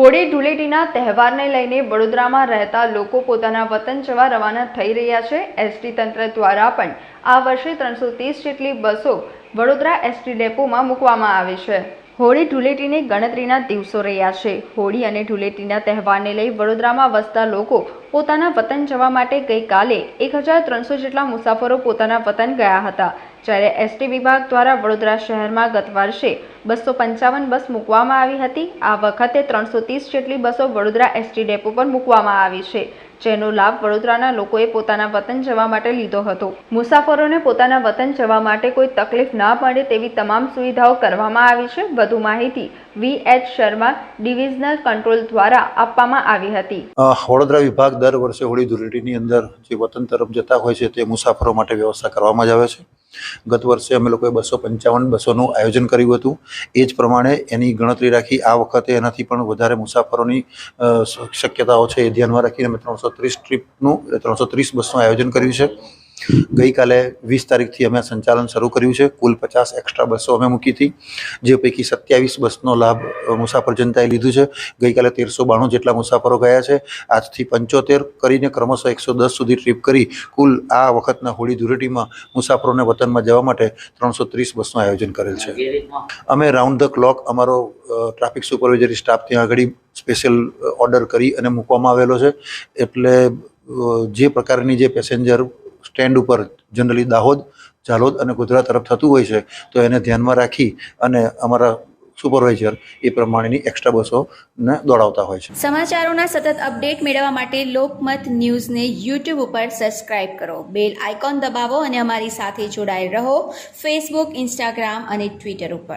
હોળી ધૂળેટીના તહેવારને લઈને વડોદરામાં રહેતા લોકો પોતાના વતન જવા રવાના થઈ રહ્યા છે. એસટી તંત્ર દ્વારા પણ આ વર્ષે ત્રણસો ત્રીસ જેટલી બસો વડોદરા એસટી ડેપોમાં મૂકવામાં આવી છે. હોળી ધૂળેટીની ગણતરીના દિવસો રહ્યા છે. હોળી અને ધૂળેટીના તહેવારને લઈ વડોદરામાં વસતા લોકો પોતાના વતન જવા માટે ગઈકાલે એક હજાર ત્રણસો જેટલા મુસાફરો પોતાના વતન ગયા હતા. જ્યારે એસટી વિભાગ દ્વારા વડોદરા શહેરમાં ગત વર્ષે બસો પંચાવન બસ મૂકવામાં આવી હતી. આ વખતે ત્રણસો ત્રીસ જેટલી બસો વડોદરા એસટી ડેપો પર મૂકવામાં આવી છે. જેનો લાભ વડોદરાના લોકોએ પોતાના વતન જવા માટે લીધો હતો. મુસાફરોને પોતાના વતન જવા માટે કોઈ તકલીફ ના પડે તેવી તમામ સુવિધાઓ કરવામાં આવી છે. વધુ માહિતી V H Sharma divisional control દ્વારા આપવામાં આવી હતી. વડોદરા વિભાગ દર વર્ષે હોળી ધૂળેટીની અંદર જે વતન તરફ જતા હોય છે તે મુસાફરો માટે વ્યવસ્થા કરવામાં જ આવે છે. ગત વર્ષે અમે લોકોએ બસો પંચાવન બસોનું આયોજન કર્યું હતું. એ જ પ્રમાણે એની ગણતરી રાખી આ વખતે એનાથી પણ વધારે મુસાફરોની શક્યતાઓ છે એ ધ્યાનમાં રાખીને અમે ત્રણસો ત્રીસ ટ્રીપનું, ત્રણસો ત્રીસ બસનું આયોજન કર્યું છે. ગઈકાલે વીસ તારીખથી અમે સંચાલન શરૂ કર્યું છે. કુલ પચાસ એક્સ્ટ્રા બસો અમે મૂકી હતી, જે પૈકી સત્યાવીસ બસનો લાભ મુસાફર જનતાએ લીધું છે. ગઈકાલે તેરસો બાણું જેટલા મુસાફરો ગયા છે. આજથી પંચોતેર કરીને ક્રમશઃ એકસો દસ સુધી ટ્રીપ કરી કુલ આ વખતના હોળી ધૂળેટીમાં મુસાફરોને વતનમાં જવા માટે ત્રણસો ત્રીસ બસનું આયોજન કરેલ છે. અમે રાઉન્ડ ધ ક્લોક અમારો ટ્રાફિક સુપરવાઇઝરી સ્ટાફ ત્યાં આગળ સ્પેશિયલ ઓર્ડર કરી અને મૂકવામાં આવેલો છે. એટલે જે પ્રકારની જે પેસેન્જર સ્ટેન્ડ ઉપર જનરલી દાહોદ, ઝાલોદ અને ગોધરા તરફ થતું હોય છે, તો એને ધ્યાનમાં રાખી અને અમારા સુપરવાઇઝર એ પ્રમાણેની એક્સ્ટ્રા બસોને દોડાવતા હોય છે. સમાચારોના સતત અપડેટ મેળવવા માટે લોકમત ન્યૂઝને યુટ્યુબ ઉપર સબસ્ક્રાઇબ કરો. બેલ આઇકોન દબાવો અને અમારી સાથે જોડાયેલ રહો. ફેસબુક ઇન્સ્ટાગ્રામ અને ટ્વિટર ઉપર.